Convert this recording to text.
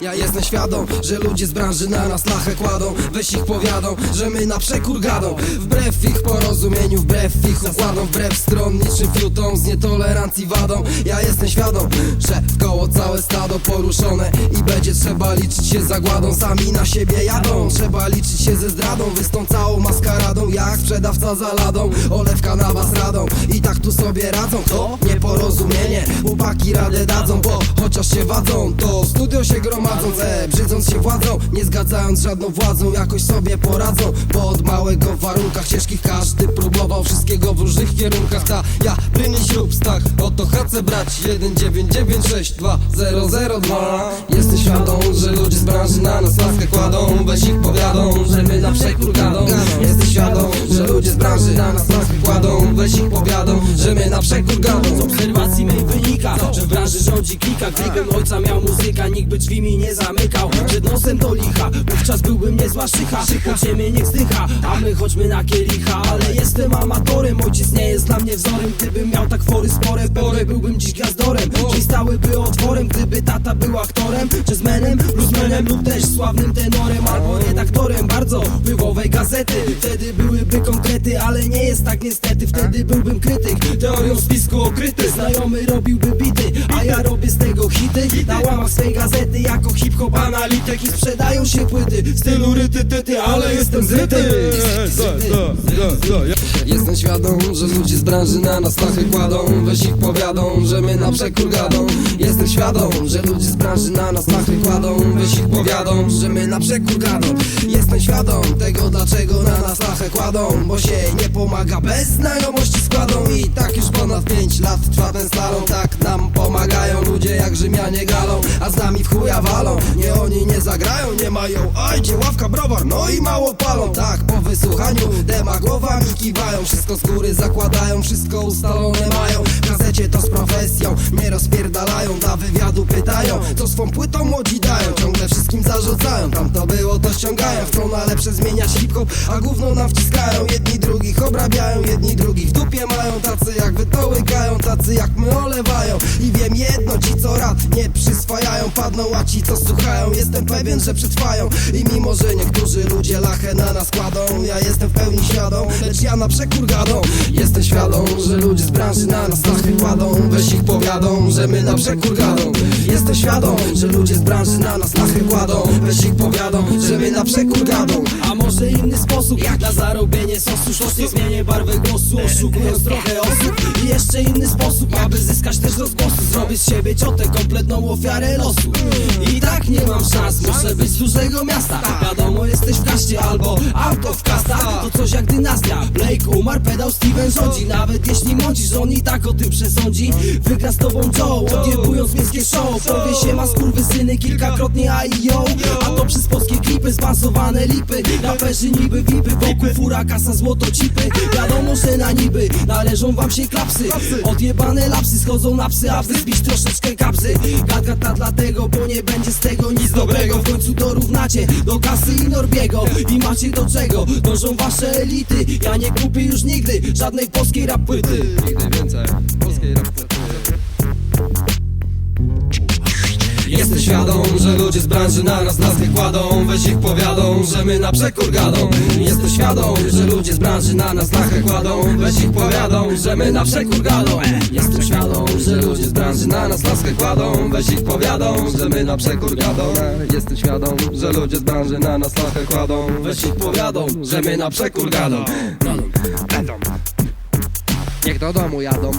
Ja jestem świadom, że ludzie z branży na nas lachę kładą. Weź ich powiadą, że my na przekór gadą. Wbrew ich porozumieniu, wbrew ich układom. Wbrew stronniczym fiutom z nietolerancji wadą. Ja jestem świadom, że w koło całe stado poruszone. I będzie trzeba liczyć się z zagładą. Sami na siebie jadą, trzeba liczyć się ze zdradą Wy z tą całą maskaradą, jak sprzedawca za ladą Olewka na was radą. I tak tu sobie radzą. To nieporozumienie, chłopaki radę dadzą Bo chociaż się wadzą, to studio się gromadzą e, Brzydząc się władzą, nie zgadzając żadną władzą Jakoś sobie poradzą, bo od małego w warunkach ciężkich Każdy próbował wszystkiego w różnych kierunkach. Ta ja, pryny ślub, stach, oto HC brać. 19962 Jestem świadom, że ludzie z branży na nas laskę kładą Weź ich powiadą, że my na przekór gadą. Jestem świadom, ludzie z branży na nas laskę kładą Weź ich powiadą, że my na przekór gadą Z obserwacji mej wynika, że w branży rządzi klika. Gdybym ojca miał muzyka, nikt by drzwi mi nie zamykał. Przed nosem to licha, wówczas byłbym niezła szycha. Pod ziemię niech zdycha, a my chodźmy na kielicha. Ale jestem amatorem, ojciec nie jest dla mnie wzorem. Gdybym miał tak fory spore, pewnie byłbym dziś gwiazdorem. Dziś stałyby otworem, gdyby tata był aktorem. Jazzmenem, bluesmanem lub też sławnym tenorem Albo redaktorem bardzo wpływowej gazety. Wtedy byłyby konkrety, ale nie jest tak niestety. Wtedy byłbym krytyk, teorią spisku okryty. Znajomy robiłby bity, a ja robię z tego hity. Na łamach swej gazety jako hip-hop analityk I sprzedają się płyty w stylu ryty Ale jestem zryty. Jestem świadom, że ludzie z branży na nas lachy kładą. Weź ich powiadą, że my na przekór gadą. Jestem świadom, że ludzie z branży na nas lachy kładą. Weź ich powiadą, że my na przekór gadą Jestem świadom tego, dlaczego na nas lachę kładą Bo się nie pomaga bez znajomości składą I tak już ponad pięć lat trwa ten slalom Tak nam pomagają jak Rzymianie galą A z nami w chuja walą. Nie oni nie zagrają, nie mają. Oj, gdzie ławka browar, no i mało palą. Tak, po wysłuchaniu demagłowami kiwają. Wszystko z góry zakładają, wszystko ustalone mają. W gazecie to z profesją, nie rozpierdalają Dla wywiadu pytają, co swą płytą młodzi dają Ciągle wszystkim zarzucają, tam to było to ściągają Chcą na lepsze zmieniać hip-hop, a gówno nam wciskają. Jedni drugich obrabiają, jedni drugich dupie mają Tacy jak wy to łykają, tacy jak my olewają. I wiem jedno, ci co rad nie przyswajają Padną, a ci co słuchają, jestem pewien, że przetrwają. I mimo, że niektórzy ludzie lachę na nas kładą Ja jestem w pełni świadom, lecz ja na przekór gadą. Jestem świadom, że ludzie z branży na nas lachę kładą Weź ich powiadą, że my na przekór gadą. Jestem świadom, że ludzie z branży na nas lachę kładą Weź ich powiadą, że my na przekór gadą. A może inny sposób, jak na zarobienie sosu Sztucznie zmienię barwę głosu, oszukując trochę osób I jeszcze inny sposób, aby zyskać też rozgłosu Zrobię z siebie ciotę, kompletną ofiarę losu. I tak nie mam szans, muszę być z dużego miasta. Wiadomo, jesteś w kaście albo auto w kastach To coś jak dynastia, Blake umarł, pedał Steven rządzi. Nawet jeśli mącisz, on i tak o tym przesądzi. Wygra z tobą Joe, odjebując miejskie show. Powie się ma skurwysyny kilkakrotnie a i yo A to przez polskie klipy, zbansowane lipy. Raperzy niby vipy, wokół fura, kasa, złoto, cipy. Wiadomo, że na niby należą wam się klapsy. Odjebane lapsy schodzą na psy, aby zbić troszeczkę kapsy. Gadgata dlatego, bo nie będzie z tego nic dobrego. W końcu dorównacie do kasy i Norbiego. I macie do czego, dążą wasze elity. Ja nie kupię już nigdy żadnej polskiej rap płyty. Nigdy więcej polskiej rap Jestem świadom, że ludzie z branży na nas nas kładą. Weź ich powiadą, że my na przekór gadą. Jestem świadom, że ludzie z branży na nas lachę kładą. Weź ich powiadą, że my na przekór gadą. Jestem świadom, że ludzie z branży na nas laskę kładą. Weź ich powiadą, że my na przekór gadą Jestem świadom, że ludzie z branży na nas lachę kładą. Weź ich powiadą, że my na przekór gadą Niech do domu jadą